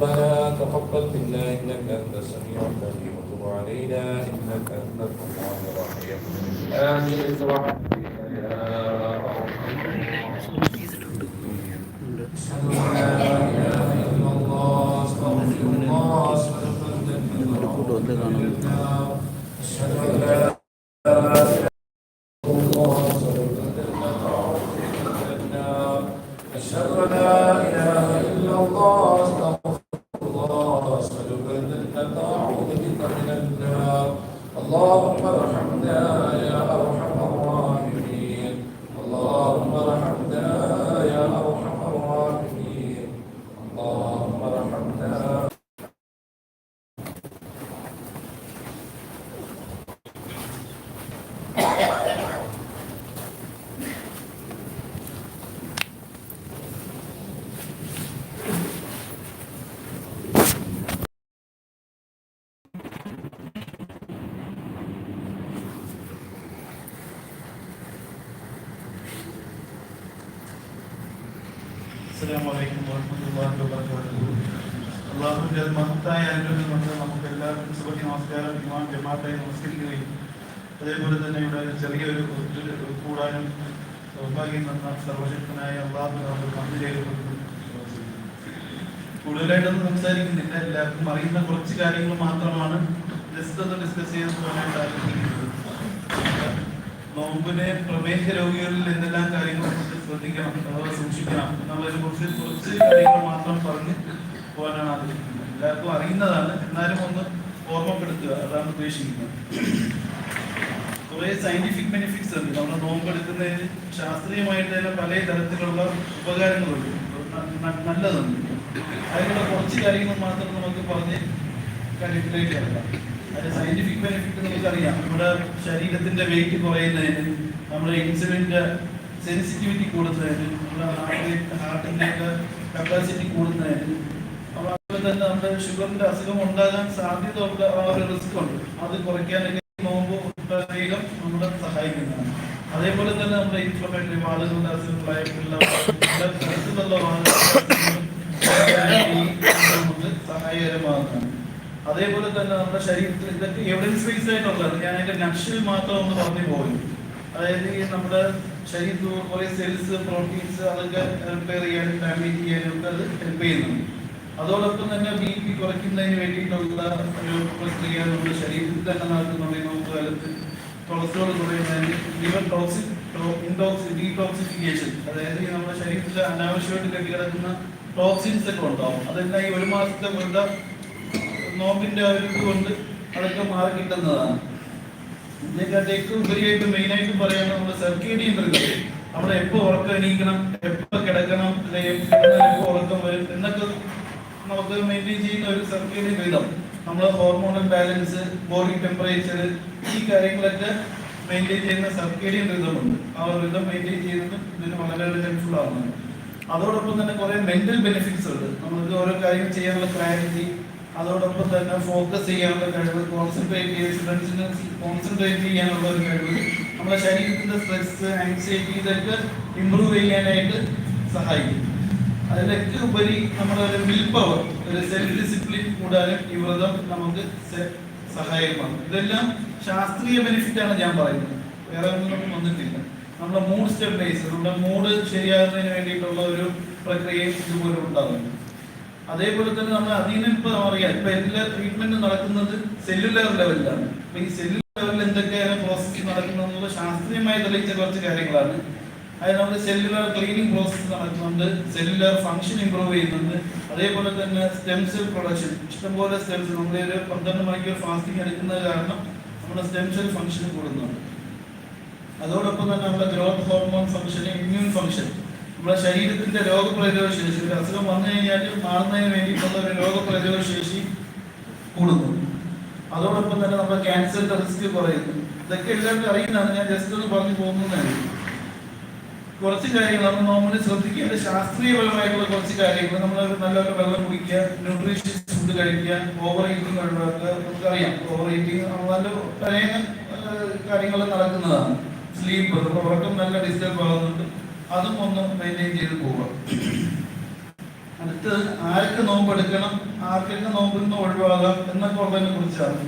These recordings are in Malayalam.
ربنا تقبل منا إنك أنت السميع العليم. وتب علينا إنك أنت التواب الرحيم. آمين. اللهم أرحمنا يا أرحم الراحمين. اللهم ارحمنا വബറകാതുഹു. അള്ളാഹുവിന്റെ മഹത്തായ അനുഗ്രഹം കൊണ്ട് നമുക്ക് എല്ലാവർക്കും സുബഹി നമസ്കാരം ഇമാം ജമാഅത്തായി നമസ്കരിക്കുകയും അതേപോലെ തന്നെ ഇവിടെ ചെറിയൊരു കൂടാനും സൗഭാഗ്യം തന്ന സർവശക്തനായ അള്ളാഹു നമുക്ക് രേഖപ്പെടുത്തുന്നു. കൂടുതലായിട്ടൊന്നും സംസാരിക്കുന്നില്ല. എല്ലാവർക്കും അറിയുന്ന കുറച്ച് കാര്യങ്ങൾ മാത്രമാണ്. ജസ്റ്റ് ഒന്ന് ഡിസ്കസ് ചെയ്യാൻ പോകാനായിട്ട് ആഗ്രഹിക്കുന്നത് നോമ്പിനെ പ്രമേഹ രോഗികളിൽ എന്തെല്ലാം കാര്യങ്ങൾ കുറിച്ച് ശ്രദ്ധിക്കണം അഥവാ സൂക്ഷിക്കണം എന്നുള്ളതിനെ കുറിച്ച് കുറച്ച് കാര്യങ്ങൾ മാത്രം പറഞ്ഞ് പോകാനാണ് ആഗ്രഹിക്കുന്നത്. എല്ലാവർക്കും അറിയുന്നതാണ്. എന്നാലും ഒന്ന് ഓർമ്മപ്പെടുത്തുക. അതാണ് ഉദ്ദേശിക്കുന്നത്. കുറെ സയന്റിഫിക് ബെനിഫിറ്റ്സ് ഉണ്ട്. നമ്മൾ നോമ്പെടുക്കുന്നതിന് ശാസ്ത്രീയമായിട്ട് തന്നെ പല തരത്തിലുള്ള ഉപകാരങ്ങളുണ്ട്. നല്ലതുണ്ട്. അതിനുള്ള കുറച്ച് കാര്യങ്ങൾ മാത്രം നമുക്ക് പറഞ്ഞ് കാര്യത്തിലേക്ക് ഇറങ്ങാം അതിന്റെ സയന്റിഫിക് ബെനിഫിറ്റ് നമുക്കറിയാം. നമ്മുടെ ശരീരത്തിന്റെ വെയിറ്റ് കുറയുന്നതിന് നമ്മുടെ ഇൻസുലിന്റെ സെൻസിറ്റിവിറ്റി കൂടുന്നതിന് നമ്മുടെ ഹാർട്ട് ഹാർട്ടിന്റെ കപ്പാസിറ്റി കൂടുന്നതിന് അതുപോലെ തന്നെ നമ്മുടെ ഷുഗറിന്റെ അസുഖം ഉണ്ടാകാൻ സാധ്യതയുള്ള ആ ഒരു റിസ്ക് ഉണ്ട്. അത് കുറയ്ക്കാനൊക്കെ നോമ്പ് പ്രത്യേകം നമ്മളെ സഹായിക്കുന്നതാണ്. അതേപോലെ തന്നെ നമ്മുടെ ഇൻഫ്ലമേറ്ററി വാളുകളുടെ അസുഖങ്ങളായിട്ടുള്ള പിള്ളേർ സഹായകരമാകുന്നതാണ്. അതേപോലെ തന്നെ നമ്മുടെ ശരീരത്തിൽ ഇതൊക്കെ എവിഡൻസ് ബേസ് ആയിട്ടുള്ളത്. ഞാൻ അതിന്റെ നക്ഷൽ മാത്രം ഒന്ന് പറഞ്ഞു പോയി. അതായത് ഈ നമ്മുടെ ശരീരത്തിൽ കുറെ സെൽസ് പ്രോട്ടീൻസ് അതൊക്കെ റിപ്പയർ ചെയ്യാനും ഡാമേജ് ചെയ്യാനും ഒക്കെ അത് ഹെൽപ്പ് ചെയ്യുന്നുണ്ട് അതോടൊപ്പം തന്നെ ബി പി കുറയ്ക്കുന്നതിന് വേണ്ടിയിട്ടുള്ള ഒരു പ്രക്രിയ നമ്മുടെ ശരീരത്തിൽ തന്നെ നടക്കുന്നുണ്ടെങ്കിൽ നമുക്ക് കാലത്ത് കൊളസ്ട്രോൾ കുറയുന്നതിന് ലിവർ ടോക്സിക് ഇൻടോക്സി ഡീടോക്സിഫിക്കേഷൻ അതായത് നമ്മുടെ ശരീരത്തിൽ അനാവശ്യമായിട്ട് കെട്ടി കിടക്കുന്ന ടോക്സിൻസ് ഒക്കെ ഉണ്ടാവും. അതെല്ലാം ഈ ഒരു മാസത്തെ വെറുതെ നോമ്പിന്റെ ഒരു ഇത് കൊണ്ട് അതൊക്കെ മാറി കിട്ടുന്നതാണ്. ഏറ്റവും ഉപരിയായിട്ട് മെയിൻ ആയിട്ട് പറയാൻ നമ്മുടെ സർക്കേഡിയൻ റിതം നമ്മൾ എപ്പോ ഉറക്കം എണീക്കണം എപ്പോ കിടക്കണം അല്ലെങ്കിൽ എപ്പോ ഉറക്കം വരും എന്നൊക്കെ നമുക്ക് മെയിന്റെയിൻ ചെയ്യുന്ന ഒരു സർക്കേഡിയൻ വീതം. നമ്മൾ ഹോർമോണൽ ബാലൻസ് ബോഡി ടെമ്പറേച്ചർ ഈ കാര്യങ്ങളൊക്കെ മെയിന്റെയിൻ ചെയ്യുന്ന സർക്കേഡിയൻ റിതം ഉണ്ട് ആ റിതം മെയിന്റെയിൻ ചെയ്യുന്നത് ഇതിന് വളരെ ഹെൽപ്ഫുൾ ആവുന്നുണ്ട് അതോടൊപ്പം തന്നെ കുറെ മെന്റൽ ബെനിഫിറ്റ്സ് ഉണ്ട്. നമുക്ക് ഓരോ കാര്യങ്ങൾ ചെയ്യാനുള്ള ക്ലാരിറ്റി അതോടൊപ്പം തന്നെ ഫോക്കസ് ചെയ്യാനുള്ള കഴിവ് കോൺസെൻട്രേറ്റ് ചെയ്യാൻ സ്റ്റുഡൻസിന് കോൺസെൻട്രേറ്റ് ചെയ്യാനുള്ള ഒരു കഴിവ് നമ്മുടെ ശരീരത്തിന്റെ സ്ട്രെസ് ആൻസൈറ്റി ഇതൊക്കെ ഇമ്പ്രൂവ് ചെയ്യാനായിട്ട് സഹായിക്കും. അതിലൊക്കെ ഉപരി നമ്മുടെ ഒരു വിൽ പവർ ഒരു സെൽഫ് ഡിസിപ്ലിൻ കൂടാനും ഈ വ്രതം നമുക്ക് സഹായകമാണ്. ഇതെല്ലാം ശാസ്ത്രീയ ബെനിഫിറ്റ് ആണ് ഞാൻ പറയുന്നത്. വേറെ ഒന്നും വന്നിട്ടില്ല. നമ്മുടെ മൂഡ് സ്റ്റെബിലൈസ് നമ്മുടെ മൂഡ് ശരിയാകുന്നതിന് വേണ്ടിയിട്ടുള്ള ഒരു പ്രക്രിയയും ഇതുപോലെ ഉണ്ടാകുന്നു. അതേപോലെ തന്നെ നമ്മൾ അധീനം ഇപ്പൊ അറിയാം. ഇപ്പൊ എല്ലാ ട്രീറ്റ്മെന്റും നടക്കുന്നത് സെല്ലുലാർ ലെവലിലാണ് അപ്പൊ ഈ സെല്ലുലാർ ലെവലിൽ എന്തൊക്കെയാണ് പ്രോസസ് നടക്കുന്നത് ശാസ്ത്രീയമായി തെളിയിച്ച കുറച്ച് കാര്യങ്ങളാണ്. അതായത് നമ്മൾ സെല്ലുലാർ ക്ലീനിങ് പ്രോസസ് നടക്കുന്നുണ്ട്. സെല്ലുലാർ ഫംഗ്ഷൻ ഇംപ്രൂവ് ചെയ്യുന്നുണ്ട്. അതേപോലെ തന്നെ സ്റ്റെം സെൽ പ്രൊഡക്ഷൻ ഇഷ്ടംപോലെ സ്റ്റെം സെൽ നമ്മൾ ഒരു പന്ത്രണ്ട് മണിക്കൂർ ഫാസ്റ്റിംഗ് എടുക്കുന്നത് കാരണം നമ്മുടെ സ്റ്റെം സെൽ ഫംഗ്ഷൻ കൂടുന്നുണ്ട്. അതോടൊപ്പം തന്നെ നമ്മുടെ growth hormone function immune function നമ്മുടെ ശരീരത്തിന്റെ രോഗപ്രതിരോധ ശേഷി ഒരു അസുഖം വന്നു കഴിഞ്ഞാൽ മാറുന്നതിന് വേണ്ടിയിട്ടുള്ള ഒരു രോഗപ്രതിരോധ ശേഷി കൂടുന്നു. അതോടൊപ്പം തന്നെ നമ്മുടെ ക്യാൻസറിന്റെ റിസ്ക് കുറയുന്നു. ഇതൊക്കെ എല്ലാവർക്കും അറിയുന്നതാണ്. ഞാൻ ജസ്റ്റ് ഒന്ന് പറഞ്ഞു പോകുന്നതാണ് കുറച്ച് കാര്യങ്ങൾ നമ്മൾ നോമ്പിന് ശ്രദ്ധിക്കേണ്ട ശാസ്ത്രീയപരമായിട്ടുള്ള കുറച്ച് കാര്യങ്ങൾ. നമ്മൾ നല്ലൊരു വെള്ളം കുടിക്കുക ന്യൂട്രീഷ്യസ് ഫുഡ് കഴിക്കുക ഓവർ ഈറ്റിംഗ് ഒഴിവാക്കുക നമുക്കറിയാം. ഓവർ ഈറ്റിംഗ് നല്ല പഴയ കാര്യങ്ങൾ നടക്കുന്നതാണ്. സ്ലീപ്പ് ഉറക്കം നല്ല ഡിസ്റ്റർബ് ആകുന്നുണ്ട് അതും ഒന്ന് മെയിന്റെയിൻ ചെയ്ത് പോവുക. അടുത്ത് ആർക്ക് നോമ്പ് എടുക്കണം ആർക്കൊക്കെ നോമ്പിൽ നിന്ന് ഒഴിവാകാം എന്നൊക്കെ ഉള്ളതിനെ കുറിച്ചാണ്.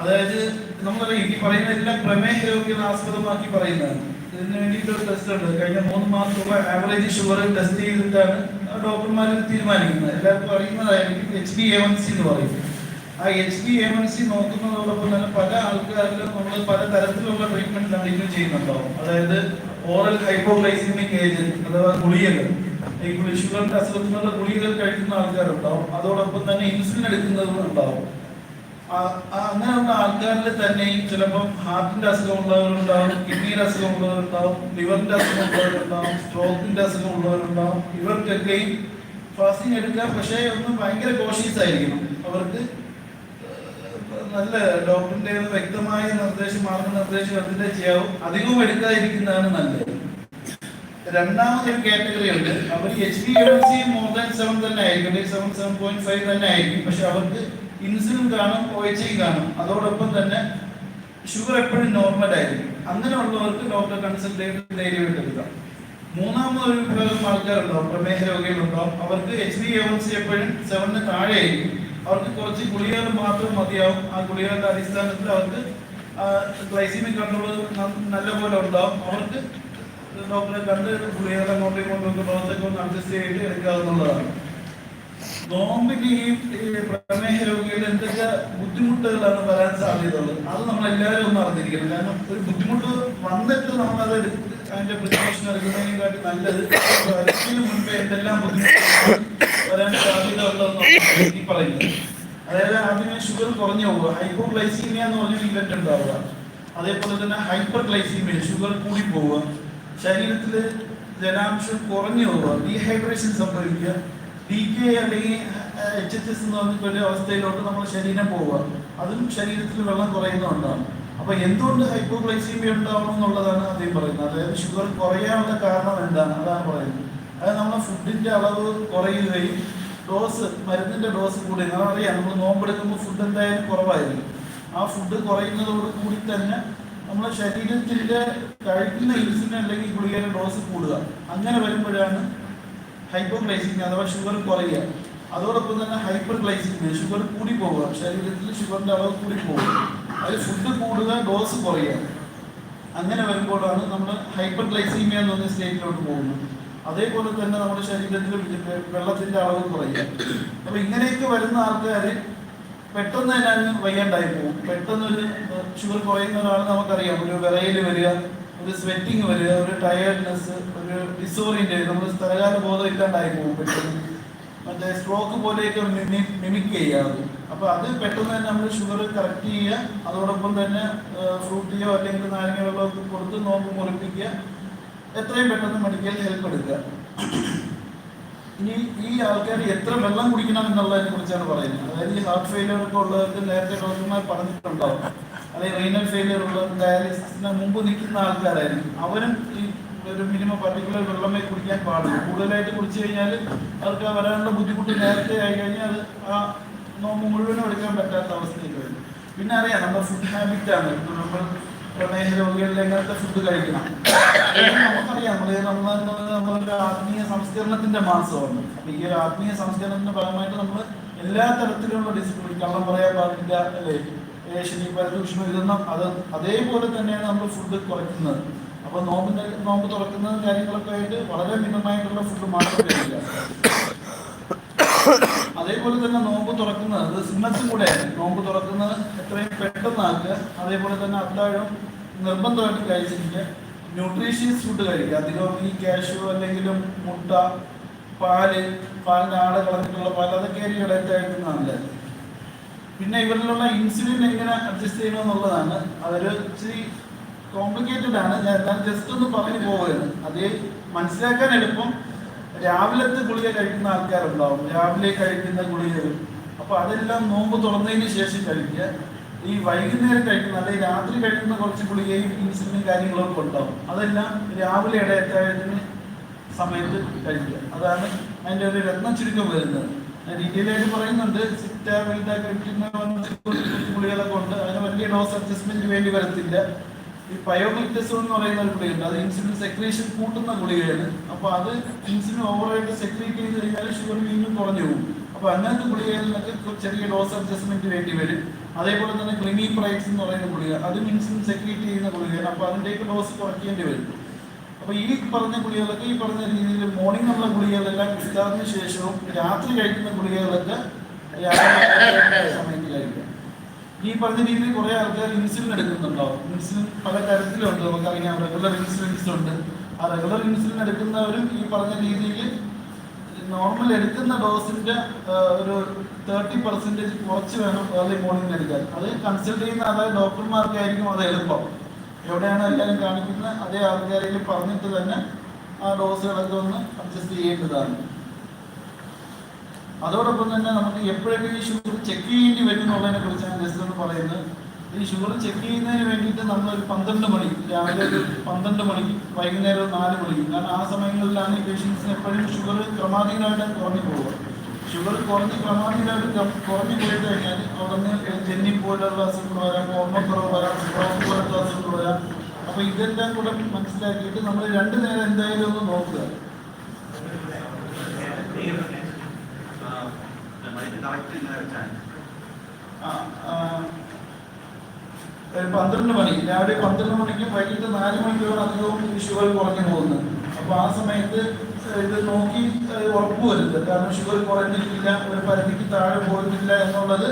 അതായത് നമ്മളറിയാം ഈ പറയുന്ന എല്ലാം പ്രമേഹ രോഗികളെ ആസ്പദമാക്കി പറയുന്നതാണ്. ഇതിന് വേണ്ടിയിട്ട് ഒരു ടെസ്റ്റ് ഉണ്ട്. കഴിഞ്ഞ മൂന്ന് മാസത്തോളം ആവറേജ് ഷുഗർ ടെസ്റ്റ് ചെയ്തിട്ടാണ് ഡോക്ടർമാർ തീരുമാനിക്കുന്നത്. എല്ലാവർക്കും അറിയുന്നതായിരിക്കും H B A one C എന്ന് പറയും. ആ H B A one C നോക്കുന്നതോടൊപ്പം തന്നെ പല ആൾക്കാരിലും നമ്മൾ പല തരത്തിലുള്ള ട്രീറ്റ്മെന്റ് കണ്ടിന്യൂ ചെയ്യുന്നുണ്ടാവും. അതായത് ഓറൽ ഹൈപ്പോഗ്ലൈസിമിക് ഏജന്റ് അഥവാ ഗുളികകൾ. ഈ ഷുഗറിന്റെ അസുഖത്തിനുള്ള ഗുളികകൾ കഴിക്കുന്ന ആൾക്കാരുണ്ടാവും. അതോടൊപ്പം തന്നെ ഇൻസുലിൻ എടുക്കുന്നതും ഉണ്ടാവും. അങ്ങനെയുള്ള ആൾക്കാരിൽ തന്നെ ചിലപ്പം ഹാർട്ടിന്റെ അസുഖം ഉള്ളവരുണ്ടാവും കിഡ്നിയുടെ അസുഖം ഉള്ളവരുണ്ടാവും ലിവറിന്റെ അസുഖം ഉള്ളവരുണ്ടാവും സ്ട്രോക്കിന്റെ അസുഖം ഉള്ളവരുണ്ടാവും. ഇവർക്കൊക്കെയും ഫാസ്റ്റിംഗ് എടുക്കാം പക്ഷേ ഒന്ന് ഭയങ്കര കോഷ്യസ് ആയിരിക്കണം. അവർക്ക് നല്ല ഡോക്ടറിന്റെ വ്യക്തമായ നിർദ്ദേശം മാർഗനിർദ്ദേശം അതിന്റെ ചെയ്യാവും അധികവും എടുക്കാതിരിക്കുന്നതാണ് നല്ലത്. രണ്ടാമതൊരു കാറ്റഗറി ഉണ്ട്. അവർ H B M C more than seven തന്നെ ആയിരിക്കും. സെവൻ സെവൻ പോയിന്റ് ഫൈവ് തന്നെ ആയിരിക്കും. പക്ഷെ അവർക്ക് ഇൻസുലിൻ കാണും ഒ എച്ച് ഐ കാണും. അതോടൊപ്പം തന്നെ ഷുഗർ എപ്പോഴും നോർമൽ ആയിരിക്കും. അങ്ങനെയുള്ളവർക്ക് ഡോക്ടർ കൺസൾട്ട് ചെയ്ത് ധൈര്യമായിട്ട് എടുക്കാം. മൂന്നാമത് ഒരു വിഭാഗം ആൾക്കാരുണ്ടാവും പ്രമേഹ രോഗികളുണ്ടാവും അവർക്ക് എച്ച് ബി എം സി എപ്പോഴും സെവനിന് താഴെ ആയിരിക്കും അവർക്ക് കുറച്ച് ഗുളികകൾ മാത്രം മതിയാവും. ആ ഗുളികകളുടെ അടിസ്ഥാനത്തിൽ അവർക്ക് ഗ്ലൈസിമിക് കൺട്രോൾ നല്ലപോലെ ഉണ്ടാവും. അവർക്ക് ഡോക്ടറെ കണ്ട് ഗുളികകളെ അങ്ങോട്ടും ഇങ്ങോട്ടും ഒക്കെ ഒന്ന് അഡ്ജസ്റ്റ് ചെയ്തിട്ട് എടുക്കാവുന്നതാണ്. നോമ്പിന് ഈ പ്രമേഹ രോഗികളുടെ എന്തൊക്കെ ബുദ്ധിമുട്ടുകളാണ് വരാൻ സാധ്യതയുള്ളത്? അത് നമ്മൾ എല്ലാവരും ഒന്ന് അറിഞ്ഞിരിക്കണം. കാരണം ഒരു ബുദ്ധിമുട്ട് വന്നിട്ട് നമ്മളത് അത് അതിന്റെ പ്രിക്കോഷൻ എടുക്കുന്നതിനെക്കാട്ടി നല്ലത്. മുൻപേ എന്തെല്ലാം ബുദ്ധിമുട്ടുകൾ അതായത് ആദ്യമേ ഷുഗർ കുറഞ്ഞു പോവുക ഹൈപ്പോഗ്ലൈസീമിയ എന്ന് പറഞ്ഞൊരു ഇവന്റ് ഉണ്ടാവുക. അതേപോലെ തന്നെ ഹൈപ്പർ ഗ്ലൈസീമിയ ഷുഗർ കൂടി പോവുക ശരീരത്തിൽ ജലാംശം കുറഞ്ഞു പോവുക ഡീഹൈഡ്രേഷൻ സംഭവിക്കുക. ഡി കെ അല്ലെങ്കിൽ എച്ച് എച്ച് എസ് എന്ന് പറഞ്ഞിട്ടൊരു അവസ്ഥയിലോട്ട് നമ്മുടെ ശരീരം പോവുക. അതും ശരീരത്തിൽ വെള്ളം കുറയുന്നുണ്ടാവും അപ്പൊ എന്തുകൊണ്ട് ഹൈപ്പോഗ്ലൈസീമിയ ഉണ്ടാവണം എന്നുള്ളതാണ് അദ്ദേഹം പറയുന്നത്. അതായത് ഷുഗർ കുറയാനുള്ള കാരണം എന്താണ്? അതാണ് പറയുന്നത്. അത് നമ്മുടെ ഫുഡിന്റെ അളവ് കുറയുകയും ഡോസ് മരുന്നിന്റെ ഡോസ് കൂടി. അറിയാം നമ്മൾ നോമ്പെടുക്കുമ്പോൾ ഫുഡ് എന്തായാലും കുറവായിരിക്കും. ആ ഫുഡ് കുറയുന്നതോട് കൂടി തന്നെ നമ്മുടെ ശരീരത്തിന്റെ കഴിക്കുന്ന ഇൻസുലിൻ അല്ലെങ്കിൽ ഗുളികയുടെ ഡോസ് കൂടുക. അങ്ങനെ വരുമ്പോഴാണ് ഹൈപ്പോഗ്ലൈസിമിയ അഥവാ ഷുഗർ കുറയുക. അതോടൊപ്പം തന്നെ ഹൈപ്പർ ഗ്ലൈസിമിയ ഷുഗർ കൂടി പോവുക. ശരീരത്തിൽ ഷുഗറിന്റെ അളവ് കൂടി പോവുക. അതിൽ ഫുഡ് കൂടുക ഡോസ് കുറയുക. അങ്ങനെ വരുമ്പോഴാണ് നമ്മൾ ഹൈപ്പർ ഗ്ലൈസീമിയ എന്ന് പറഞ്ഞ സ്റ്റേറ്റിലോട്ട് പോകുന്നത്. അതേപോലെ തന്നെ നമ്മുടെ ശരീരത്തിൽ വെള്ളത്തിന്റെ അളവ് കുറയുക അപ്പൊ ഇങ്ങനെയൊക്കെ വരുന്ന ആൾക്കാര് പെട്ടെന്ന് തന്നെ വയ്യാണ്ടായി പോകും. പെട്ടെന്ന് ഒരു ഷുഗർ കുറയുന്ന ഒരാൾ നമുക്കറിയാം. ഒരു വിറയിൽ വരിക ഒരു സ്വെറ്റിങ് വരിക ഒരു ടയർഡ്നെസ് ഒരു ഡിസോറിയന്റ് നമ്മൾ സ്ഥലകാല ബോധം ഇല്ലാണ്ടായി പോകും പെട്ടെന്ന്. മറ്റേ സ്ട്രോക്ക് പോലെയൊക്കെ മിമിക് ചെയ്യാറ് അപ്പൊ അത് പെട്ടെന്ന് തന്നെ നമ്മൾ ഷുഗർ കറക്റ്റ് ചെയ്യുക. അതോടൊപ്പം തന്നെ ഫ്രൂട്ടിയോ അല്ലെങ്കിൽ നാരങ്ങ ഒക്കെ കൊടുത്ത് നോമ്പ് മുറിപ്പിക്കുക. എത്രയും പെട്ടെന്ന് മെഡിക്കൽ ഹെൽപ്പ് എടുക്കുക. ഇനി ഈ ആൾക്കാർ എത്ര വെള്ളം കുടിക്കണം എന്നുള്ളതിനെ കുറിച്ചാണ് പറയുന്നത്. അതായത് ഈ ഹാർട്ട് ഫെയിലിയർ ഒക്കെ ഉള്ളവർക്ക് നേരത്തെ ഡോക്ടർമാർ പറഞ്ഞിട്ടുണ്ടാവും. അല്ലെങ്കിൽ റീനൽ ഫെയിലിയർ ഉള്ള ഡയാലിസിസിന് മുമ്പ് നിൽക്കുന്ന ആൾക്കാരായിരിക്കും. അവരും ഈ ഒരു മിനിമം പർട്ടിക്കുലർ വെള്ളമേ കുടിക്കാൻ പാടില്ല. കൂടുതലായിട്ട് കുടിച്ചു കഴിഞ്ഞാൽ അവർക്ക് വരാനുള്ള ബുദ്ധിമുട്ട് നേരത്തെ ആയി കഴിഞ്ഞാൽ അത് ആ നോമ്പ് മുഴുവനും എടുക്കാൻ പറ്റാത്ത അവസ്ഥയിലേക്ക് വരും. പിന്നെ അറിയാം നമ്മുടെ ഫുഡ് ഹാബിറ്റ് ആണ്. നമ്മൾ പ്രമേഹ എങ്ങനത്തെ ഫുഡ് കഴിക്കണം? നമുക്കറിയാം നമ്മൾ നമ്മളൊരു ആത്മീയ സംസ്കരണത്തിന്റെ മാസമാണ്. അപ്പൊ ഈ ഒരു ആത്മീയ സംസ്കരണത്തിന്റെ ഭാഗമായിട്ട് നമ്മൾ എല്ലാ തരത്തിലുള്ള ഡിസിപ്ലിൻ കള്ളം പറയാൻ പാടില്ല അല്ലേ? ശനി പരദൂഷണം ഇതൊന്നും അത് അതേപോലെ തന്നെയാണ് നമ്മൾ ഫുഡ് കുറയ്ക്കുന്നത്. അപ്പൊ നോമ്പിന്റെ നോമ്പ് തുറക്കുന്നതും കാര്യങ്ങളൊക്കെ ആയിട്ട് വളരെ മിതമായിട്ടുള്ള ഫുഡ് മാത്രം കഴിക്കുക. അതേപോലെ തന്നെ നോമ്പ് തുറക്കുന്നത് അത് കൂടെ നോമ്പ് തുറക്കുന്നത് എത്രയും പെട്ടെന്ന് ആക്കുക. അതേപോലെ തന്നെ അത്താഴം നിർബന്ധമായിട്ട് കഴിച്ചിരിക്കുക ന്യൂട്രീഷ്യസ് ഫുഡ് കഴിക്കുക. അധികം ഈ കാഷ്യൂ അല്ലെങ്കിലും മുട്ട പാൽ പാലിന്റെ ആട കളഞ്ഞിട്ടുള്ള പാൽ അതൊക്കെ ആയിരിക്കും ഇടയ്ക്കായിട്ട് നല്ലത്. പിന്നെ ഇവരിലുള്ള ഇൻസുലിൻ എങ്ങനെ അഡ്ജസ്റ്റ് ചെയ്യണമെന്നുള്ളതാണ് അതൊരു ഇച്ചിരി കോംപ്ലിക്കേറ്റഡ് ആണ്. ഞാൻ ജസ്റ്റ് ഒന്ന് പറഞ്ഞു പോവുകയാണ്. അത് മനസ്സിലാക്കാൻ എളുപ്പം. രാവിലത്തെ ഗുളിക കഴിക്കുന്ന ആൾക്കാരുണ്ടാവും. രാവിലെ കഴിക്കുന്ന ഗുളികകൾ. അപ്പൊ അതെല്ലാം നോമ്പ് തുറന്നതിന് ശേഷം കഴിക്കുക. ഈ വൈകുന്നേരം കഴിക്കുന്ന അല്ലെങ്കിൽ രാത്രി കഴിക്കുന്ന കുറച്ച് ഗുളികയും ഇൻസുലിനും കാര്യങ്ങളൊക്കെ ഉണ്ടാവും. അതെല്ലാം രാവിലെ ഇടയത്തായതിന് സമയത്ത് കഴിക്കുക. അതാണ് അതിന്റെ ഒരു രത്നം ചുരുക്കം വരുന്നത്. ഞാൻ ആയിട്ട് പറയുന്നുണ്ട്. സിറ്റാ വെൽഡ കഴിക്കുന്ന ഗുളികളൊക്കെ ഉണ്ട്. അതിന് വലിയ ഡോസ് അഡ്ജസ്റ്റ്മെന്റ് വേണ്ടി വരത്തില്ല. ഈ പയോഗ്ലിറ്റസോൺ എന്ന് പറയുന്ന ഒരു ഗുളികയുണ്ട്. അത് ഇൻസുലിൻ സെക്രീഷൻ കൂട്ടുന്ന ഗുളികയാണ്. അപ്പോൾ അത് ഇൻസുലിൻ ഓവറായിട്ട് സെക്രീറ്റ് ചെയ്ത് കഴിഞ്ഞാൽ ഷുഗർ വീണ്ടും കുറഞ്ഞു പോകും. അപ്പോൾ അങ്ങനത്തെ ഗുളികകളിലൊക്കെ ചെറിയ ഡോസ് അഡ്ജസ്റ്റ്മെന്റ് വേണ്ടി വരും. അതേപോലെ തന്നെ ക്ലിനി പ്രൈസ് എന്ന് പറയുന്ന ഗുളിക അതും ഇൻസുലിൻ സെക്രീറ്റ് ചെയ്യുന്ന ഗുളികയാണ്. അപ്പോൾ അതിന്റെയൊക്കെ ഡോസ് കുറയ്ക്കേണ്ടി വരും. അപ്പോൾ ഈ പറഞ്ഞ ഗുളികകളൊക്കെ ഈ പറഞ്ഞ രീതിയിൽ മോർണിംഗ് ഉള്ള ഗുളികകളെല്ലാം വിസ്താറിന് ശേഷവും രാത്രി കഴിക്കുന്ന ഗുളികകളൊക്കെ സമയത്ത് ഈ പറഞ്ഞ രീതിയിൽ കുറെ ആൾക്കാർ ഇൻസുലിൻ എടുക്കുന്നുണ്ടാവും. ഇൻസുലിൻ പല തരത്തിലുണ്ട്. നമുക്കറിയാം റെഗുലർ ഇൻസുലിൻസ് ഉണ്ട്. ആ റെഗുലർ ഇൻസുലിൻ എടുക്കുന്നവരും ഈ പറഞ്ഞ രീതിയിൽ നോർമൽ എടുക്കുന്ന ഡോസിന്റെ ഒരു തേർട്ടി പെർസെന്റേജ് കുറച്ച് വേണം ഏർലി മോർണിംഗ് എടുക്കാൻ. അത് കൺസൾട്ട് ചെയ്യുന്ന അതായത് ഡോക്ടർമാർക്കായിരിക്കും അത് എളുപ്പം. എവിടെയാണ് എല്ലാവരും കാണിക്കുന്നത്? അതേ ആൾക്കാരെങ്കിലും പറഞ്ഞിട്ട് തന്നെ ആ ഡോസുകളൊക്കെ ഒന്ന് അഡ്ജസ്റ്റ് ചെയ്യേണ്ടതാണ്. അതോടൊപ്പം തന്നെ നമുക്ക് എപ്പോഴൊക്കെ ഈ ഷുഗർ ചെക്ക് ചെയ്യേണ്ടി വരും എന്നുള്ളതിനെ കുറിച്ചാണ് ജസ്റ്റ് പറയുന്നത്. ഈ ഷുഗർ ചെക്ക് ചെയ്യുന്നതിന് വേണ്ടിയിട്ട് നമ്മൾ ഒരു പന്ത്രണ്ട് മണി രാവിലെ ഒരു പന്ത്രണ്ട് മണിക്ക് വൈകുന്നേരം ഒരു നാല് മണിക്ക് കാരണം ആ സമയങ്ങളിലാണ് ഈ പേഷ്യൻസിന് എപ്പോഴും ഷുഗർ ക്രമാതീതമായിട്ട് കുറഞ്ഞു പോകുക ഷുഗർ കുറഞ്ഞ് ക്രമാതീതമായിട്ട് കുറഞ്ഞു പോയി കഴിഞ്ഞാൽ ജെന്നി ജന്നി പോലുള്ള അസുഖങ്ങൾ വരാം ഓർമ്മക്കുറവ് വരാം സ്ട്രോക്ക് പോലത്തെ അസുഖങ്ങൾ വരാം. അപ്പോൾ ഇതെല്ലാം കൂടെ മനസ്സിലാക്കിയിട്ട് നമ്മൾ രണ്ട് നേരം എന്തായാലും ഒന്ന് നോക്കുക. പന്ത്രണ്ട് മണി. രാവിലെ പന്ത്രണ്ട് മണിക്ക് വൈകിട്ട് നാല് മണിക്കൂർ അധികവും ഷുഗർ കുറഞ്ഞു പോകുന്നത്. അപ്പൊ ആ സമയത്ത് ഇത് നോക്കി ഉറപ്പ് വരുത്തുക. കാരണം ഷുഗർ കുറഞ്ഞിട്ടില്ല ഒരു പരിധിക്ക് താഴെ പോയിട്ടില്ല എന്നുള്ളത്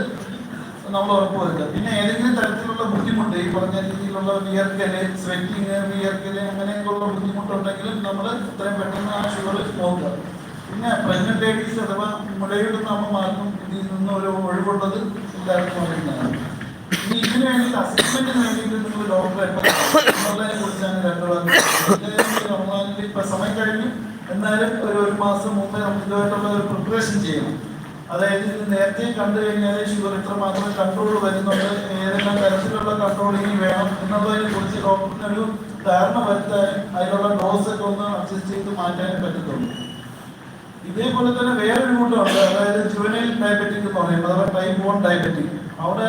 നമ്മൾ ഉറപ്പ് വരുത്തുക. പിന്നെ ഏതെങ്കിലും തരത്തിലുള്ള ബുദ്ധിമുട്ട് ഈ പറഞ്ഞ രീതിയിലുള്ള വിയർക്കൽ സ്വെറ്റിങ് വിയർക്കൽ അങ്ങനെയൊക്കെയുള്ള ബുദ്ധിമുട്ടുണ്ടെങ്കിലും നമ്മൾ ഇത്രയും പെട്ടെന്ന് ആ ഷുഗർ നോക്കുക. പിന്നെ പ്രഗ്നന്റ് അഥവാ മുലയിടുന്ന അമ്മമാർക്കും ഇതിൽ നിന്ന് ഒരു ഒഴിവുള്ളത് എല്ലാവർക്കും ഇനി ഇതിന് വേണ്ടി വേണ്ടിയിട്ട് നിങ്ങൾ ഡോക്ടറെ എന്നുള്ളതിനെ കുറിച്ചാണ് രണ്ടു ഇപ്പൊ സമയം കഴിഞ്ഞു എന്നാലും ഒരു ഒരു മാസം മുമ്പേ നമുക്ക് ഇതുമായിട്ടുള്ള ഒരു പ്രിപ്പറേഷൻ ചെയ്യണം. അതായത് ഇത് നേരത്തെ കണ്ടു കഴിഞ്ഞാൽ ഷുഗർ ഇത്ര മാത്രം കൺട്രോൾ വരുന്നുണ്ട്. ഏതെല്ലാം തരത്തിലുള്ള കൺട്രോളിങ് വേണം എന്നുള്ളതിനെ കുറിച്ച് ഡോക്ടറിനൊരു ധാരണ വരുത്താനും അതിനുള്ള ഡോസ് ഒക്കെ ഒന്ന് അഡ്ജസ്റ്റ് ചെയ്ത് മാറ്റാനും പറ്റത്തുള്ളൂ. ഇതേപോലെ തന്നെ വേറൊരു കൂട്ടമുണ്ട്. അതായത് ജുവനൈൽ ഡയബറ്റിക് എന്ന് പറയുമ്പോൾ അഥവാ ടൈപ്പ് വൺ ഡയബറ്റിക് അവിടെ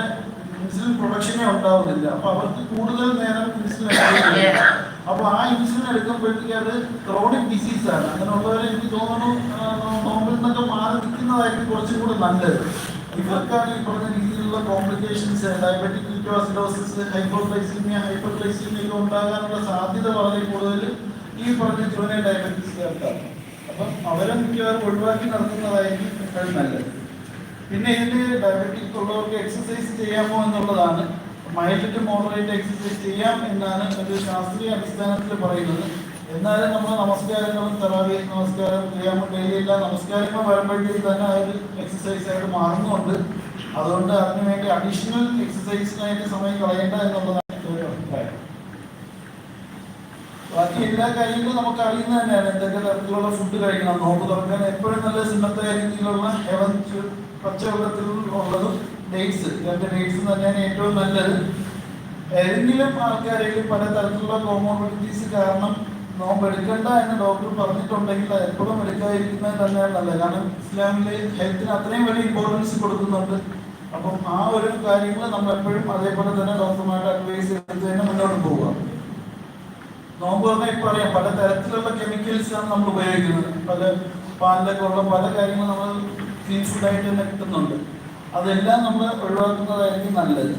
ഇൻസുലിൻ പ്രൊഡക്ഷനെ ഉണ്ടാവുന്നില്ല. അപ്പൊ അവർക്ക് കൂടുതൽ നേരം ഇൻസുലിൻ അപ്പൊ ആ ഇൻസുലിൻ എടുക്കുമ്പോഴത്തേക്ക് അത് ക്രോണിക് ഡിസീസ് ആണ്. അങ്ങനെയുള്ളവരെ എനിക്ക് തോന്നുന്നു നോമ്പിൽ നിന്നൊക്കെ മാറി നിൽക്കുന്നതായിരിക്കും കുറച്ചും കൂടെ നല്ലത്. ഇവർക്കാണ് ഈ പറഞ്ഞ രീതിയിലുള്ള complications diabetic ketoacidosis hypoglycaemia hyperglycaemia ഒക്കെ ഉണ്ടാകാനുള്ള സാധ്യത വളരെ കൂടുതൽ ഈ പറഞ്ഞ ജുവനൈൽ ഡയബറ്റീസുകാർക്കാണ് അപ്പം അവരെ മിക്കവാറും ഒഴിവാക്കി നടത്തുന്നതായിരിക്കും എപ്പോഴും നല്ലത്. പിന്നെ ഇതിൽ ഡയബറ്റിക് ഉള്ളവർക്ക് എക്സസൈസ് ചെയ്യാമോ എന്നുള്ളതാണ്. മൈൽഡ് മോഡറേറ്റ് എക്സസൈസ് ചെയ്യാം എന്നാണ് ഒരു ശാസ്ത്രീയ അടിസ്ഥാനത്തിൽ പറയുന്നത്. എന്നാലും നമ്മൾ നമസ്കാരങ്ങളും തറാവി നമസ്കാരം ചെയ്യാമോ ഡെയിലി നമസ്കാരങ്ങൾ വരുമ്പോഴത്തേക്ക് തന്നെ അതൊരു എക്സസൈസ് ആയിട്ട് മാറുന്നുണ്ട്. അതുകൊണ്ട് അതിനുവേണ്ടി അഡീഷണൽ എക്സസൈസിനായിട്ട് സമയം കളയേണ്ട എന്നുള്ളതാണ് ബാക്കി എല്ലാ കാര്യങ്ങളും നമുക്ക് അറിയുന്നത് തന്നെയാണ്. എന്തൊക്കെ തരത്തിലുള്ള ഫുഡ് കഴിക്കണം നോമ്പ് തുറക്കാൻ എപ്പോഴും നല്ല സിന്നത്തായ രീതിയിലുള്ള ഹെവൻ പച്ചവെള്ളത്തിൽ ഉള്ളതും ഡേറ്റ്സ് ഇതൊക്കെ ഡേറ്റ്സ് തന്നെയാണ് ഏറ്റവും നല്ലത്. ഏതെങ്കിലും ആൾക്കാരെങ്കിലും പല തരത്തിലുള്ള കോമോബിലിറ്റീസ് കാരണം നോമ്പ് എടുക്കണ്ട എന്ന് ഡോക്ടർ പറഞ്ഞിട്ടുണ്ടെങ്കിൽ എപ്പോഴും എടുക്കാതിരിക്കുന്നത് തന്നെയാണ് നല്ലത്. കാരണം ഇസ്ലാമിലെ ഹെൽത്തിന് അത്രയും വലിയ ഇമ്പോർട്ടൻസ് കൊടുക്കുന്നുണ്ട്. അപ്പം ആ ഒരു കാര്യങ്ങൾ നമ്മൾ എപ്പോഴും അതേപോലെ തന്നെ ഡോക്ടർമാരുടെ അഡ്വൈസ് എടുത്ത് തന്നെ മുന്നോട്ട് പോവുക. നോമ്പ് പറഞ്ഞാൽ ഇപ്പൊ അറിയാം പല തരത്തിലുള്ള കെമിക്കൽസ് ആണ് നമ്മൾ ഉപയോഗിക്കുന്നത്. പല പാലിലൊക്കെ ഉള്ള പല കാര്യങ്ങളും നമ്മൾ ക്ലീൻ ഫുഡായിട്ട് തന്നെ കിട്ടുന്നുണ്ട്. അതെല്ലാം നമ്മൾ ഒഴിവാക്കുന്നതായിരിക്കും നല്ലത്.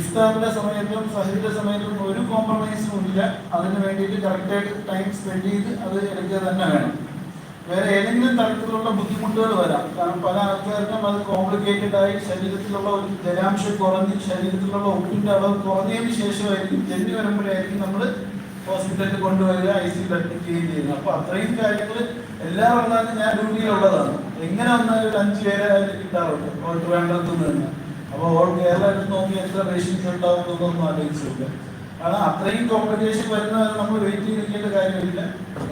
ഇഫ്താറിന്റെ സമയത്തും സഹിന്റെ സമയത്തും ഒരു കോംപ്രമൈസും ഇല്ല. അതിന് വേണ്ടിയിട്ട് കറക്റ്റായിട്ട് ടൈം സ്പെൻഡ് ചെയ്ത് അത് എടുക്കുക തന്നെ വേണം. വേറെ ഏതെങ്കിലും തരത്തിലുള്ള ബുദ്ധിമുട്ടുകൾ വരാം. കാരണം പല ആൾക്കാർക്കും അത് കോംപ്ലിക്കേറ്റഡ് ആയി ശരീരത്തിലുള്ള ഒരു ജലാംശം കുറഞ്ഞ് ശരീരത്തിലുള്ള ഉപ്പിന്റെ അളവ് കുറഞ്ഞതിന് ശേഷമായിരിക്കും ജന്മി വരുമ്പോഴായിരിക്കും നമ്മൾ ഹോസ്പിറ്റലിൽ കൊണ്ടുവരിക ഐ സിയിൽ അഡ്മിറ്റ് ചെയ്യുകയും ചെയ്യുന്നത് അപ്പൊ അത്രയും കാര്യങ്ങൾ എല്ലാ വന്നാലും ഞാൻ ഡ്യൂട്ടിയിലുള്ളതാണ്. എങ്ങനെ വന്നാലും അഞ്ച് പേരെ അതിൽ കിട്ടാറുണ്ട്. ഓൾ ട്രിവാൻഡ്രത്ത് നിന്ന് തന്നെ. അപ്പൊ ഓൾ കേരള എടുത്ത് നോക്കി എത്ര പേഷ്യൻസ് ഉണ്ടാവും എന്നൊന്നും ആലോചിച്ചില്ല കാരണം അത്രയും കോംപ്ലിക്കേഷൻ വരുന്ന നമ്മൾ വെയിറ്റ് ചെയ്തിരിക്കേണ്ട കാര്യമില്ല.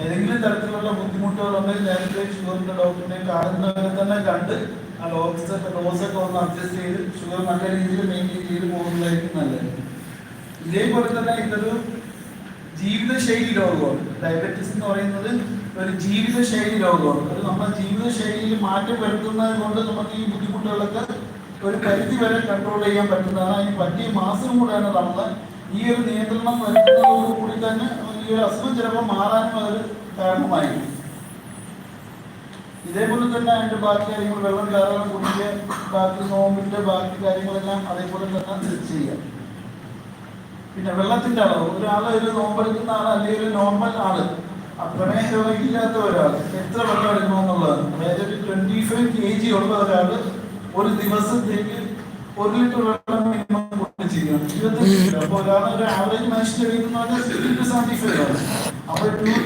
ഏതെങ്കിലും തരത്തിലുള്ള ബുദ്ധിമുട്ടുകൾ ഉണ്ടെങ്കിൽ നേരത്തെ ഷുഗറിന്റെ ഡോക്ടറിനെ കാണുന്നവരെ തന്നെ കണ്ട് ആ ഡോക്ടർ ഡോസൊക്കെ ഒന്ന് അഡ്ജസ്റ്റ് ചെയ്ത് ഷുഗർ നല്ല രീതിയിൽ മെയിന്റെയിൻ ചെയ്ത് പോകുന്നതായിരിക്കും നല്ലത്. ഇതേപോലെ തന്നെ ഇതൊരു ജീവിതശൈലി രോഗമാണ്. ഡയബറ്റീസ് എന്ന് പറയുന്നത് ഒരു ജീവിതശൈലി രോഗമാണ്. അത് നമ്മുടെ ജീവിതശൈലിയിൽ മാറ്റം വരുത്തുന്നത് കൊണ്ട് നമുക്ക് ഈ ബുദ്ധിമുട്ടുകളൊക്കെ ഒരു പരിധി വരെ കൺട്രോൾ ചെയ്യാൻ പറ്റുന്നതാണ്. അതിന് പറ്റിയ മാസം കൂടെയാണ് നമ്മൾ ഈ ഒരു നിയന്ത്രണം വരുന്നതോടുകൂടി തന്നെ ഈ ഒരു അസുഖം ചിലപ്പോൾ മാറാനും അതൊരു കാരണമായിരിക്കും. ഇതേപോലെ തന്നെ അതിന്റെ ബാക്കി കാര്യങ്ങൾ വെള്ളം ധാരാളം കുടിക്കുക ബാക്കി നോമ്പിന്റെ ബാക്കി കാര്യങ്ങളെല്ലാം അതേപോലെ തന്നെ ചെയ്യാം. പിന്നെ വെള്ളത്തിന്റെ അളവ്. ഒരാൾ ഒരു നോമ്പെടുക്കുന്ന ആൾ അല്ലെങ്കിൽ ഒരു നോർമൽ ആൾ. പ്രമേഹ രോഗമില്ലാത്ത ഒരാൾ എത്ര വെള്ളം എടുക്കണമെന്നുള്ളതാണ് അതായത് ഒരു ട്വന്റി ഫൈവ് കെ ജി ഉള്ള ഒരാൾ ഒരു ദിവസത്തേക്ക് ഒരു ലിറ്റർ വെള്ളം മിനിമം കുടിച്ചിരിക്കണം. ഇരുപത്തഞ്ച് ലിറ്റർ ഒരാൾ ഒരു ആവറേജ് മനുഷ്യൻ എടുക്കുന്നത് seventy two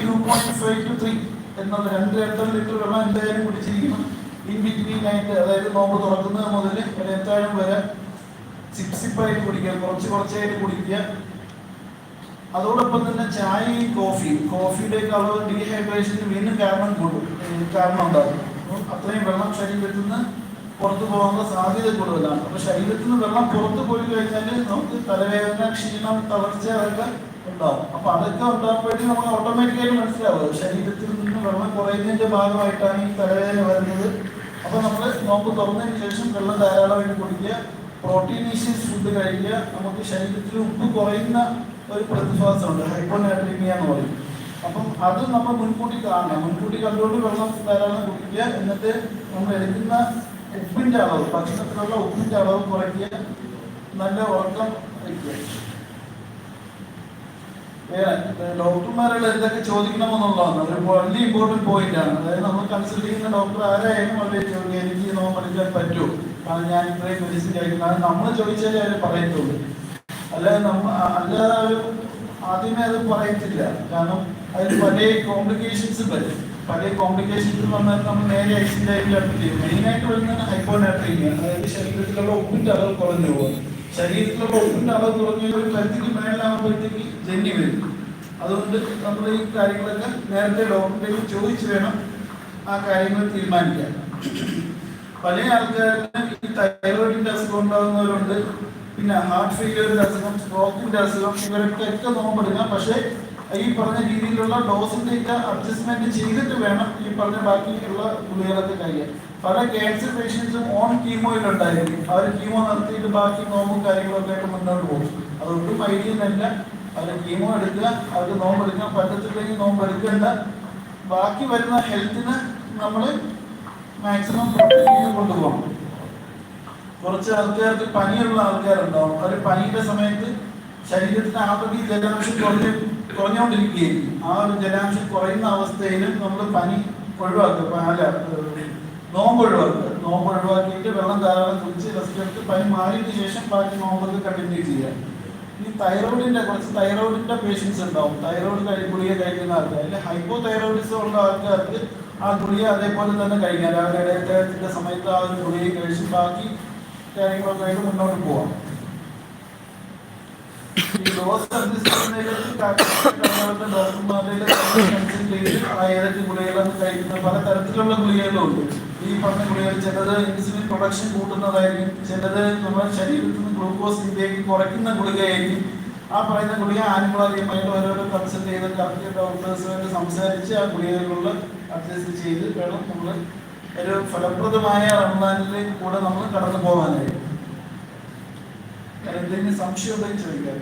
two point five to three എന്നുള്ള രണ്ട് രണ്ടര ലിറ്റർ വെള്ളം എന്തായാലും കുടിച്ചിരിക്കണം. ഇൻ ബിറ്റ്വീൻ ആയിട്ട് അതായത് നോമ്പ് തുറക്കുന്നത് മുതൽ ഒരു വരെ സിപ്സിപ്പായിട്ട് കുടിക്കുക. കുറച്ച് കുറച്ചായിട്ട് കുടിക്കുക. അതോടൊപ്പം തന്നെ ചായയും കോഫിയും. കോഫിയുടെ അളവ് ഡീഹൈഡ്രേഷന് വീണ്ടും കാരണം കൂടും. കാരണം ഉണ്ടാകും അത്രയും വെള്ളം ശരീരത്തിൽ നിന്ന് പുറത്തു പോകാനുള്ള സാധ്യത കൂടുതലാണ്. അപ്പൊ ശരീരത്തിൽ നിന്ന് വെള്ളം പുറത്തു പോയി കഴിഞ്ഞാൽ നമുക്ക് തലവേദന ക്ഷീണം തളർച്ച അതൊക്കെ ഉണ്ടാവും അപ്പൊ അതൊക്കെ ഉണ്ടാകുമ്പോഴേക്കും നമുക്ക് ഓട്ടോമാറ്റിക്കായിട്ട് മനസ്സിലാവും. ശരീരത്തിൽ നിന്ന് വെള്ളം കുറയുന്നതിന്റെ ഭാഗമായിട്ടാണ് ഈ തലവേദന വരുന്നത്. അപ്പൊ നമ്മൾ നോക്ക് തുറന്നതിന് ശേഷം വെള്ളം ധാരാളമായിട്ട് കുടിക്കുക. പ്രോട്ടീനീഷ്യസ് ഫുഡ് കഴിക്കുക. നമുക്ക് ശരീരത്തിൽ ഉപ്പ് കുറയുന്ന ഒരു പ്രതിശ്വാസമുണ്ട് ഹൈപ്പോനാട്രീമിയ എന്ന് പറയും. അപ്പം അത് നമ്മൾ മുൻകൂട്ടി കാണണം. മുൻകൂട്ടി കണ്ടുകൊണ്ട് വെള്ളം ധാരാളം കുടിക്കുക എന്നിട്ട് നമ്മൾ എടുക്കുന്ന ഉപ്പിന്റെ അളവ് ഭക്ഷണത്തിലുള്ള ഉപ്പിന്റെ അളവ് കുറയ്ക്കുക നല്ല ഉറക്കം വയ്ക്കുക. വേറെ ഡോക്ടർമാരുടെ എന്തൊക്കെ ചോദിക്കണമെന്നുള്ളതാണ്. ഒരു വലിയ ഇമ്പോർട്ടന്റ് പോയിന്റ് ആണ്. അതായത് നമ്മൾ കൺസൾട്ട് ചെയ്യുന്ന ഡോക്ടർ ആരായാലും അവരെ ചോദിക്കുക എനിക്ക് നോമ്പെടുക്കാൻ പറ്റുമോ? കാരണം ഞാൻ ഇത്രയും മെഡിസിൻ കഴിക്കുന്നത്. നമ്മൾ ചോദിച്ചാലേ അവർ പറയത്തുള്ളൂ. അല്ലാതെ നമ്മ അല്ലാതെ അവർ ആദ്യമേ അത് പറയത്തില്ല. കാരണം അതിൽ പല കോംപ്ലിക്കേഷൻസ് വരും. പല കോംപ്ലിക്കേഷൻസ് വന്നാൽ നമ്മൾ നേരെ അഡ്മിറ്റ് ചെയ്യും. മെയിനായിട്ട് വരുന്നത് ഹൈപ്പോനാട്രീമിയ അതായത് ശരീരത്തിലുള്ള ഉപ്പിന്റെ അളവ് കുറഞ്ഞു പോകും. ശരീരത്തിലുള്ള ഉപ്പിന്റെ അളവ് കുറഞ്ഞ ഒരു പരിധിക്ക് മേലാകുമ്പോഴത്തേക്ക് ജന്നി വരും. അതുകൊണ്ട് നമ്മൾ ഈ കാര്യങ്ങളൊക്കെ നേരത്തെ ഡോക്ടറിലേക്ക് ചോദിച്ചു വേണം ആ കാര്യങ്ങൾ തീരുമാനിക്കാൻ. പല ആൾക്കാരിലും ഈ തൈറോയിഡിന്റെ അസുഖം ഉണ്ടാകുന്നവരുണ്ട് പിന്നെ ഹാർട്ട് ഫെയിലിയറിന്റെ അസുഖം സ്ട്രോക്കിന്റെ അസുഖം ഇവരൊക്കെ നോമ്പെടുക്കാം പക്ഷേ ഈ പറഞ്ഞ രീതിയിലുള്ള ഡോസിന്റെ ഒക്കെ അഡ്ജസ്റ്റ്മെന്റ് ചെയ്തിട്ട് വേണം ഈ പറഞ്ഞ ബാക്കിയുള്ള ഗുളികളൊക്കെ കഴിയാൻ പല ക്യാൻസർ പേഷ്യൻസും ഓൺ കീമോയിലുണ്ടായിരിക്കും അവർ കീമോ നടത്തിയിട്ട് ബാക്കി നോമ്പും കാര്യങ്ങളൊക്കെ ആയിട്ട് മുന്നോട്ട് പോകും. അതൊട്ടും ഐഡിയെന്നല്ല അവർ കീമോ എടുക്കുക അവർക്ക് നോമ്പെടുക്കാൻ പറ്റത്തില്ലെങ്കിൽ നോമ്പ് എടുക്കേണ്ട. ബാക്കി വരുന്ന ഹെൽത്തിന് നമ്മൾ മാക്സിമം കൊണ്ടുപോകണം കുറച്ച് ആൾക്കാർക്ക് പനിയുള്ള ആൾക്കാരുണ്ടാവും. അവർ പനിയുടെ സമയത്ത് ശരീരത്തിന് ആപതി ജലാംശം കുറഞ്ഞ് കുറഞ്ഞുകൊണ്ടിരിക്കുകയും ആ ഒരു ജലാംശം കുറയുന്ന അവസ്ഥയിൽ നമ്മൾ പനി ഒഴിവാക്കുക. പാല നോമ്പ് ഒഴിവാക്കുക. നോമ്പ് ഒഴിവാക്കിയിട്ട് വെള്ളം ധാരാളം കുടിച്ച് റെസ്റ്റ് എടുത്ത് പനി മാറിയതിനു ശേഷം ബാക്കി നോമ്പൊക്കെ കണ്ടിന്യൂ ചെയ്യുക. ഈ തൈറോയിഡിന്റെ കുറച്ച് തൈറോയിഡിന്റെ പേഷ്യൻസ് ഉണ്ടാവും. തൈറോയിഡ് കഴി ഗുളിക കഴിക്കുന്ന ആൾക്കാർ അല്ലെങ്കിൽ ഹൈപ്പോ തൈറോയിഡിസം ഉള്ള ആൾക്കാർക്ക് ആ ഗുളിക അതേപോലെ തന്നെ കഴിക്കാം. രാവിലെ ഇടയത്തിന്റെ സമയത്ത് ആ ഒരു ഗുളിക കഴിച്ച് ബാക്കി കാര്യങ്ങളൊക്കെ ആയിട്ട് മുന്നോട്ട് പോവാം. ഈ ഡോസ് അഡ്ജസ്റ്റ് ചെയ്യുന്നതിലേക്ക് ഡോക്ടർമാരുടെ ഡോക്ടർമാരുടെ കൺസൾട്ട് ചെയ്ത് ആ ഏതൊക്കെ ഗുളികകളാണ് കഴിക്കുന്നത് പല തരത്തിലുള്ള ഗുളികകളുണ്ട്. ഈ പറഞ്ഞ ഗുളികൾ ചിലത് ഇൻസുലിൻ പ്രൊഡക്ഷൻ കൂട്ടുന്നതായിരിക്കും ചിലത് നമ്മുടെ ശരീരത്തിൽ നിന്ന് ഗ്ലൂക്കോസ് ഇൻടേക്ക് കുറയ്ക്കുന്ന ഗുളികയായിരിക്കും. ആ പറയുന്ന ഗുളിക ആനുകളായിട്ട് ഓരോരോ കൺസൾട്ട് ചെയ്ത് കറക്റ്റ് ഡോക്ടേഴ്സുമായിട്ട് സംസാരിച്ച് ആ ഗുളികകളിലുള്ള അഡ്ജസ്റ്റ് ചെയ്ത് വേണം നമ്മൾ ഒരു ഫലപ്രദമായ റമദാനിലേക്ക് കൂടെ നമ്മൾ കടന്നു പോകാനായിരുന്നു എന്തെങ്കിലും സംശയം ഉണ്ടെങ്കിൽ ചോദിക്കാം.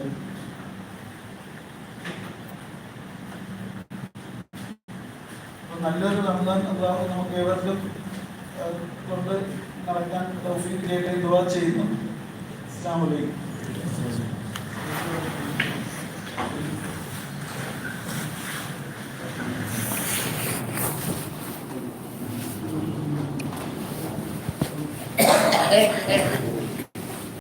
നല്ലൊരു റമദാൻ അള്ളാഹു നമുക്ക് ഏവർക്കും കൊണ്ട് നടക്കാൻ തൗഫീഖ് ചെയ്യട്ടെ ദുആ ചെയ്യുന്നു. അസ്സലാമു അലൈക്കും. Eh, eh.